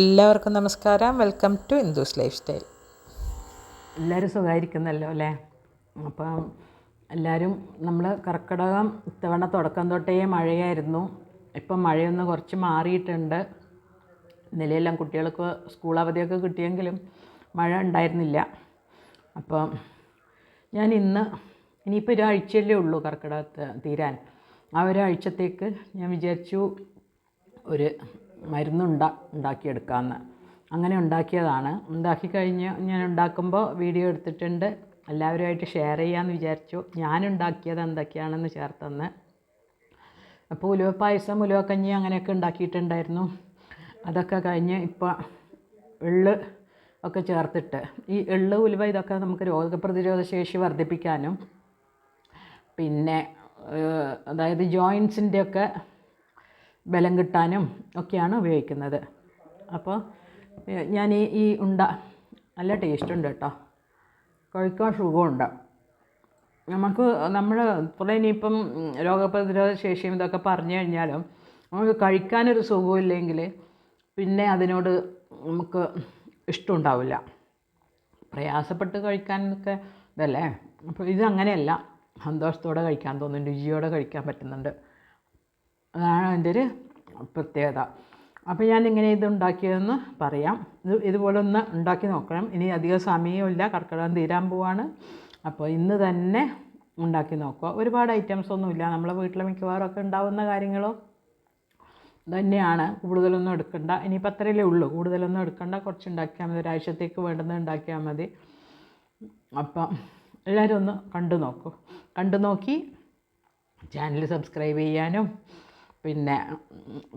എല്ലാവർക്കും നമസ്കാരം. Welcome to Hindu's life style എല്ലാവരും സുഖമായിരിക്കുന്നല്ലോ അല്ലേ? അപ്പം എല്ലാവരും നമ്മൾ കർക്കിടകം ഇത്തവണ തുടക്കം തൊട്ടേ മഴയായിരുന്നു. ഇപ്പം മഴയൊന്ന് കുറച്ച് മാറിയിട്ടുണ്ട്. നിലയെല്ലാം കുട്ടികൾക്ക് സ്കൂൾ അവധിയൊക്കെ കിട്ടിയെങ്കിലും മഴ ഉണ്ടായിരുന്നില്ല. അപ്പം ഞാൻ ഇന്ന് ഇനിയിപ്പോൾ ഒരാഴ്ചയല്ലേ ഉള്ളൂ കർക്കിടകത്ത് തീരാൻ. ആ ഒരാഴ്ചത്തേക്ക് ഞാൻ വിചാരിച്ചു ഒരു മരുന്നുണ്ട ഉണ്ടാക്കിയെടുക്കാമെന്ന് അങ്ങനെ ഉണ്ടാക്കിയതാണ്. ഉണ്ടാക്കി കഴിഞ്ഞ് ഞാൻ ഉണ്ടാക്കുമ്പോൾ വീഡിയോ എടുത്തിട്ടുണ്ട്. എല്ലാവരുമായിട്ട് ഷെയർ ചെയ്യാമെന്ന് വിചാരിച്ചു. ഞാൻ ഉണ്ടാക്കിയത് എന്തൊക്കെയാണെന്ന് ചേർത്തെന്ന്. അപ്പോൾ ഉലുവ പായസം ഉലുവക്കഞ്ഞി കഞ്ഞി അങ്ങനെയൊക്കെ ഉണ്ടാക്കിയിട്ടുണ്ടായിരുന്നു. അതൊക്കെ കഴിഞ്ഞ് ഇപ്പോൾ എള്ള് ഒക്കെ ചേർത്തിട്ട്. ഈ എള്ള് ഉലുവ ഇതൊക്കെ നമുക്ക് രോഗപ്രതിരോധ ശേഷി വർദ്ധിപ്പിക്കാനും. പിന്നെ അതായത് ജോയിൻസിന്റെയൊക്കെ ബലം കിട്ടാനും ഒക്കെയാണ് ഉപയോഗിക്കുന്നത്. അപ്പോൾ ഞാൻ ഈ ഈ ഉണ്ട നല്ല ടേസ്റ്റ് ഉണ്ട് കേട്ടോ. കഴിക്കാൻ സുഖമുണ്ട്. നമുക്ക് നമ്മൾ കുറേ ഇനിയിപ്പം രോഗപ്രതിരോധ ശേഷിയും ഇതൊക്കെ പറഞ്ഞു കഴിഞ്ഞാലും നമുക്ക് കഴിക്കാനൊരു സുഖമില്ലെങ്കിൽ പിന്നെ അതിനോട് നമുക്ക് ഇഷ്ടമുണ്ടാവില്ല. പ്രയാസപ്പെട്ട് കഴിക്കാനൊക്കെ ഇതല്ലേ? അപ്പോൾ ഇതങ്ങനെയല്ല സന്തോഷത്തോടെ കഴിക്കാൻ തോന്നും രുചിയോടെ കഴിക്കാൻ പറ്റുന്നുണ്ട്. അതാണ് അതിന്റെ ഒരു പ്രത്യേകത. അപ്പോൾ ഞാൻ ഇങ്ങനെ ഇത് ഉണ്ടാക്കിയതെന്ന് പറയാം. ഇത് ഇതുപോലെ ഒന്ന് ഉണ്ടാക്കി നോക്കണം. ഇനി അധികം സമയമില്ല കർക്കിടകം തീരാൻ പോവാണ്. അപ്പോൾ ഇന്ന് തന്നെ ഉണ്ടാക്കി നോക്കുക. ഒരുപാട് ഐറ്റംസ് ഒന്നുമില്ല നമ്മളെ വീട്ടിലെ മിക്കവാറും ഒക്കെ ഉണ്ടാവുന്ന കാര്യങ്ങളോ തന്നെയാണ്. കൂടുതലൊന്നും എടുക്കണ്ട. ഇനിയിപ്പോൾ അത്രയല്ലേ ഉള്ളൂ. കൂടുതലൊന്നും എടുക്കണ്ട. കുറച്ച് ഉണ്ടാക്കിയാൽ മതി. ഒരാഴ്ചത്തേക്ക് വേണ്ടുന്നത് ഉണ്ടാക്കിയാൽ മതി. അപ്പം എല്ലാവരും ഒന്ന് കണ്ടു നോക്കൂ. കണ്ടു നോക്കി. ചാനൽ സബ്സ്ക്രൈബ് ചെയ്യാനും പിന്നെ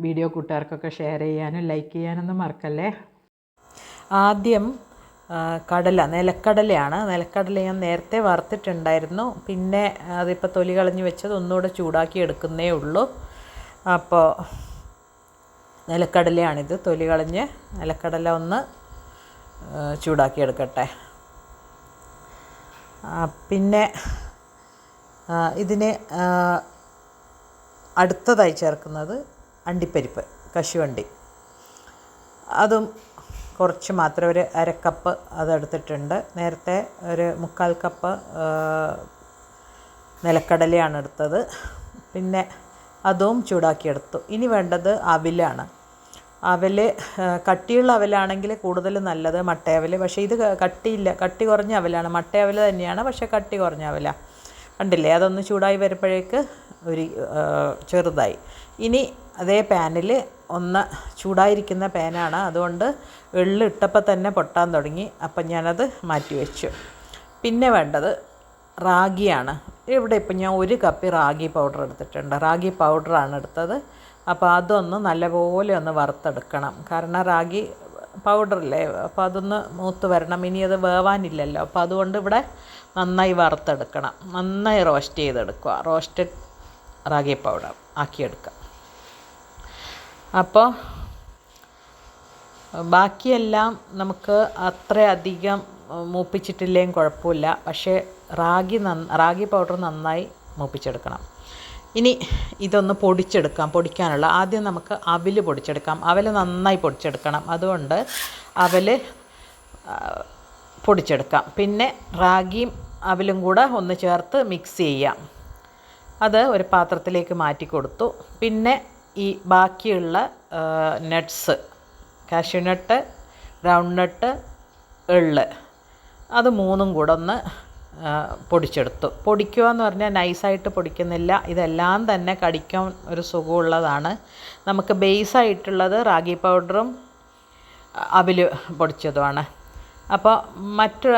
വീഡിയോ കൂട്ടുകാർക്കൊക്കെ ഷെയർ ചെയ്യാനും ലൈക്ക് ചെയ്യാനൊന്നും മറക്കല്ലേ? ആദ്യം കടല നിലക്കടലയാണ്. നിലക്കടല ഞാൻ നേരത്തെ വറുത്തിട്ടുണ്ടായിരുന്നു. പിന്നെ അതിപ്പോൾ തൊലി കളഞ്ഞ് വെച്ചത് ഒന്നുകൂടെ ചൂടാക്കി എടുക്കുന്നേ ഉള്ളൂ. അപ്പോൾ നിലക്കടലയാണിത്. തൊലി കളഞ്ഞ് നിലക്കടല ഒന്ന് ചൂടാക്കി എടുക്കട്ടെ. പിന്നെ ഇതിന് അടുത്തതായി ചേർക്കുന്നത് അണ്ടിപ്പരിപ്പ് കശുവണ്ടി. അതും കുറച്ച് മാത്രം ഒരു അരക്കപ്പ് അതെടുത്തിട്ടുണ്ട്. നേരത്തെ ഒരു മുക്കാൽ കപ്പ് നിലക്കടലയാണ് എടുത്തത്. പിന്നെ അതും ചൂടാക്കിയെടുത്തു. ഇനി വേണ്ടത് അവിലാണ്. അവൽ കട്ടിയുള്ള അവലാണെങ്കിൽ കൂടുതൽ നല്ലത് മട്ടയവൽ പക്ഷേ ഇത് കട്ടിയില്ല കട്ടി കുറഞ്ഞ അവലാണ്. മട്ടയവൽ തന്നെയാണ് പക്ഷേ കട്ടി കുറഞ്ഞ അവല. കണ്ടില്ലേ? അതൊന്ന് ചൂടായി വരുമ്പോഴേക്ക് ഒരു ചെറുതായി. ഇനി അതേ പാനിൽ ഒന്ന് ചൂടായിരിക്കുന്ന പാനാണ്. അതുകൊണ്ട് എള്ള് ഇട്ടപ്പോൾ തന്നെ പൊട്ടാൻ തുടങ്ങി. അപ്പം ഞാനത് മാറ്റി വെച്ചു. പിന്നെ വേണ്ടത് റാഗിയാണ്. ഇവിടെ ഇപ്പം ഞാൻ ഒരു കപ്പ് റാഗി പൗഡർ എടുത്തിട്ടുണ്ട്. റാഗി പൗഡറാണ് എടുത്തത്. അപ്പോൾ അതൊന്ന് നല്ലപോലെ ഒന്ന് വറുത്തെടുക്കണം. കാരണം റാഗി പൗഡറല്ലേ? അപ്പോൾ അതൊന്ന് മൂത്ത് വരണം. ഇനി അത് വേവാനില്ലല്ലോ. അപ്പോൾ അതുകൊണ്ട് ഇവിടെ നന്നായി വറുത്തെടുക്കണം. നന്നായി റോസ്റ്റ് ചെയ്തെടുക്കുക. റോസ്റ്റഡ് റാഗി പൗഡർ ആക്കിയെടുക്കുക. അപ്പോൾ ബാക്കിയെല്ലാം നമുക്ക് അത്രയധികം മൂപ്പിച്ചിട്ടില്ലെങ്കിൽ കുഴപ്പമില്ല. പക്ഷേ റാഗി നന്ന റാഗി പൗഡർ നന്നായി മൂപ്പിച്ചെടുക്കണം. ഇനി ഇതൊന്ന് പൊടിച്ചെടുക്കാം. പൊടിക്കാനുള്ള ആദ്യം നമുക്ക് അവിൽ പൊടിച്ചെടുക്കാം. അവൽ നന്നായി പൊടിച്ചെടുക്കണം. അതുകൊണ്ട് അവൽ പൊടിച്ചെടുക്കാം. പിന്നെ റാഗിയും അവലും കൂടെ ഒന്ന് ചേർത്ത് മിക്സ് ചെയ്യാം. അത് ഒരു പാത്രത്തിലേക്ക് മാറ്റി കൊടുത്തു. പിന്നെ ഈ ബാക്കിയുള്ള nuts cashew nut groundnut എള്ള് അത് മൂന്നും കൂടെ ഒന്ന് പൊടിച്ചെടുത്തു. പൊടിക്കുക എന്ന് പറഞ്ഞാൽ നൈസായിട്ട് പൊടിക്കുന്നില്ല. ഇതെല്ലാം തന്നെ കടിക്കാൻ ഒരു സുഖമുള്ളതാണ്. നമുക്ക് ബേസായിട്ടുള്ളത് റാഗി പൗഡറും അവിൽ പൊടിച്ചതുമാണ്. അപ്പോൾ മറ്റ്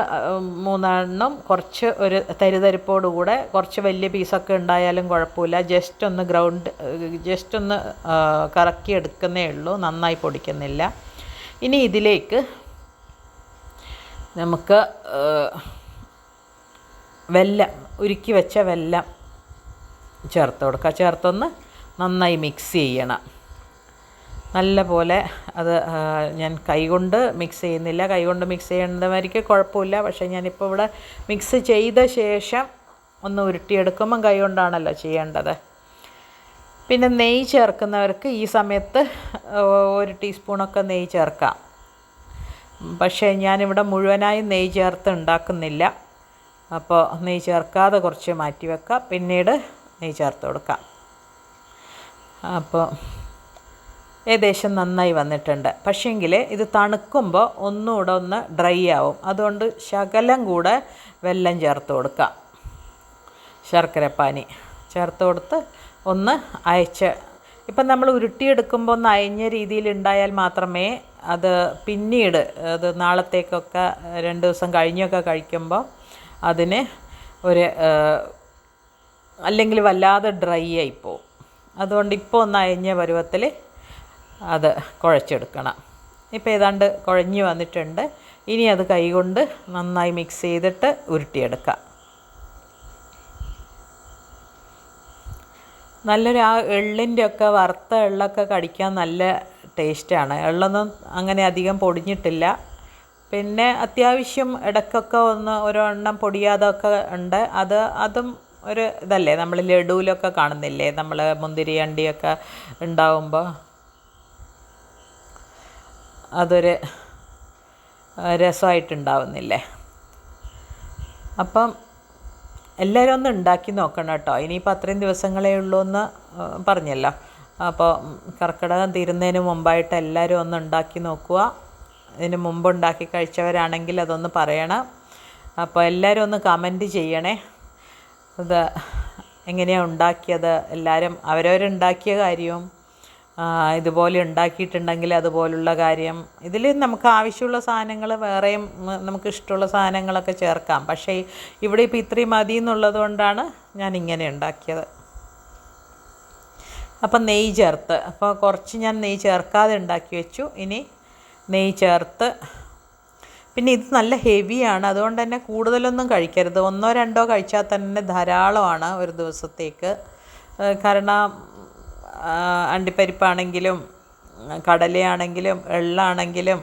മൂന്നെണ്ണം കുറച്ച് ഒരു തരിതരിപ്പോടുകൂടെ കുറച്ച് വലിയ പീസൊക്കെ ഉണ്ടായാലും കുഴപ്പമില്ല. ജസ്റ്റ് ഒന്ന് ഗ്രൗണ്ട് ജസ്റ്റ് ഒന്ന് കറക്കി എടുക്കുന്നേ ഉള്ളൂ. നന്നായി പൊടിക്കുന്നില്ല. ഇനി ഇതിലേക്ക് നമുക്ക് വെല്ലം ഉരുക്കി വെച്ച വെല്ലം ചേർത്ത് കൊടുക്കുക ചേർത്തൊന്ന് നന്നായി മിക്സ് ചെയ്യണം. നല്ല പോലെ അത് ഞാൻ കൈകൊണ്ട് മിക്സ് ചെയ്യുന്നില്ല. കൈകൊണ്ട് മിക്സ് ചെയ്യുന്നവർക്ക് കുഴപ്പമില്ല. പക്ഷേ ഞാനിപ്പോൾ ഇവിടെ മിക്സ് ചെയ്ത ശേഷം ഒന്ന് ഉരുട്ടിയെടുക്കുമ്പം കൈ കൊണ്ടാണല്ലോ ചെയ്യേണ്ടത്. പിന്നെ നെയ്യ് ചേർക്കുന്നവർക്ക് ഈ സമയത്ത് ഒരു ടീസ്പൂണൊക്കെ നെയ്യ് ചേർക്കാം. പക്ഷേ ഞാനിവിടെ മുഴുവനായും നെയ്യ് ചേർത്ത് ഉണ്ടാക്കുന്നില്ല. അപ്പോൾ നെയ്യ് ചേർക്കാതെ കുറച്ച് മാറ്റി വെക്കാം പിന്നീട് നെയ്യ് ചേർത്ത് കൊടുക്കാം. അപ്പോൾ ഏകദേശം നന്നായി വന്നിട്ടുണ്ട്. പക്ഷേങ്കിൽ ഇത് തണുക്കുമ്പോൾ ഒന്നുകൂടെ ഒന്ന് ഡ്രൈ ആവും. അതുകൊണ്ട് ശകലം കൂടെ വെല്ലം ചേർത്ത് കൊടുക്കാം. ശർക്കരപ്പാനി ചേർത്ത് കൊടുത്ത് ഒന്ന് അയച്ച്. ഇപ്പം നമ്മൾ ഉരുട്ടിയെടുക്കുമ്പോൾ ഒന്ന് അയഞ്ഞ രീതിയിൽ ഉണ്ടായാൽ മാത്രമേ അത് പിന്നീട് അത് നാളത്തേക്കൊക്കെ രണ്ട് ദിവസം കഴിഞ്ഞൊക്കെ കഴിക്കുമ്പോൾ അതിന് ഒരു അല്ലെങ്കിൽ വല്ലാതെ ഡ്രൈ ആയിപ്പോവും അതുകൊണ്ട് ഇപ്പോൾ ഒന്ന് അയഞ്ഞ പരുവത്തിൽ അത് കുഴച്ചെടുക്കണം. ഇപ്പോൾ ഏതാണ്ട് കുഴഞ്ഞു വന്നിട്ടുണ്ട്. ഇനി അത് കൈകൊണ്ട് നന്നായി മിക്സ് ചെയ്തിട്ട് ഉരുട്ടിയെടുക്കാം. നല്ലൊരു ആ എള്ളിന്റെ ഒക്കെ വറുത്ത എള്ളൊക്കെ കടിക്കാൻ നല്ല ടേസ്റ്റാണ് എള്ളൊന്നും അങ്ങനെ അധികം പൊടിഞ്ഞിട്ടില്ല. പിന്നെ അത്യാവശ്യം ഇടയ്ക്കൊക്കെ ഒന്ന് ഒരെണ്ണം പൊടിയാതൊക്കെ ഉണ്ട്. അത് അതും ഒരു ഇതല്ലേ നമ്മൾ ലഡുവിലൊക്കെ കാണുന്നില്ലേ നമ്മൾ മുന്തിരി അണ്ടിയൊക്കെ ഉണ്ടാവുമ്പോൾ അതൊരു രസമായിട്ടുണ്ടാവുന്നില്ലേ? അപ്പം എല്ലാവരും ഒന്ന് ഉണ്ടാക്കി നോക്കണം കേട്ടോ. ഇനിയിപ്പോൾ അത്രയും ദിവസങ്ങളേ ഉള്ളൂ എന്ന് പറഞ്ഞല്ലോ. അപ്പോൾ കർക്കിടകം തീരുന്നതിന് മുമ്പായിട്ട് എല്ലാവരും ഒന്ന് ഉണ്ടാക്കി നോക്കുക. ഇതിന് മുമ്പ് ഉണ്ടാക്കി കഴിച്ചവരാണെങ്കിൽ അതൊന്ന് പറയണം. അപ്പോൾ എല്ലാവരും ഒന്ന് കമന്റ് ചെയ്യണേ. ഇത് എങ്ങനെയാണ് ഉണ്ടാക്കിയത്? എല്ലാവരും അവരവരുണ്ടാക്കിയ കാര്യവും ഇതുപോലെ ഉണ്ടാക്കിയിട്ടുണ്ടെങ്കിൽ അതുപോലുള്ള കാര്യം. ഇതിൽ നമുക്ക് ആവശ്യമുള്ള സാധനങ്ങൾ വേറെയും നമുക്ക് ഇഷ്ടമുള്ള സാധനങ്ങളൊക്കെ ചേർക്കാം. പക്ഷേ ഇവിടെ ഇപ്പോൾ ഇത്രയും മതി എന്നുള്ളത് കൊണ്ടാണ് ഞാൻ ഇങ്ങനെ ഉണ്ടാക്കിയത്. അപ്പം നെയ്യ് ചേർത്ത്. അപ്പോൾ കുറച്ച് ഞാൻ നെയ്യ് ചേർക്കാതെ ഉണ്ടാക്കി വെച്ചു. ഇനി നെയ്യ് ചേർത്ത്. പിന്നെ ഇത് നല്ല ഹെവിയാണ്. അതുകൊണ്ട് തന്നെ കൂടുതലൊന്നും കഴിക്കരുത്. ഒന്നോ രണ്ടോ കഴിച്ചാൽ തന്നെ ധാരാളമാണ് ഒരു ദിവസത്തേക്ക്. കാരണം അണ്ടിപ്പരിപ്പാണെങ്കിലും കടലയാണെങ്കിലും എള്ളാണെങ്കിലും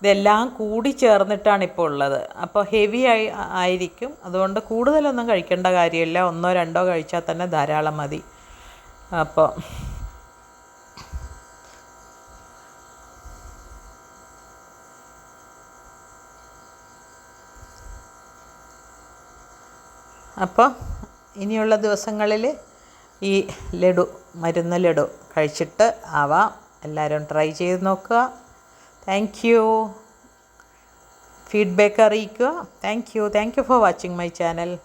ഇതെല്ലാം കൂടി ചേർന്നിട്ടാണ് ഇപ്പോൾ ഉള്ളത്. അപ്പോൾ ഹെവി ആയി ആയിരിക്കും. അതുകൊണ്ട് കൂടുതലൊന്നും കഴിക്കേണ്ട കാര്യമില്ല. ഒന്നോ രണ്ടോ കഴിച്ചാൽ തന്നെ ധാരാളം മതി. അപ്പോൾ അപ്പോൾ ഇനിയുള്ള ദിവസങ്ങളിൽ ഈ ലഡു മരുന്ന് ലഡു കഴിച്ചിട്ട് ആവാം. എല്ലാവരും ട്രൈ ചെയ്ത് നോക്കുക. താങ്ക് യു ഫീഡ്ബാക്ക് അറിയിക്കുക. Thank you thank you for watching my channel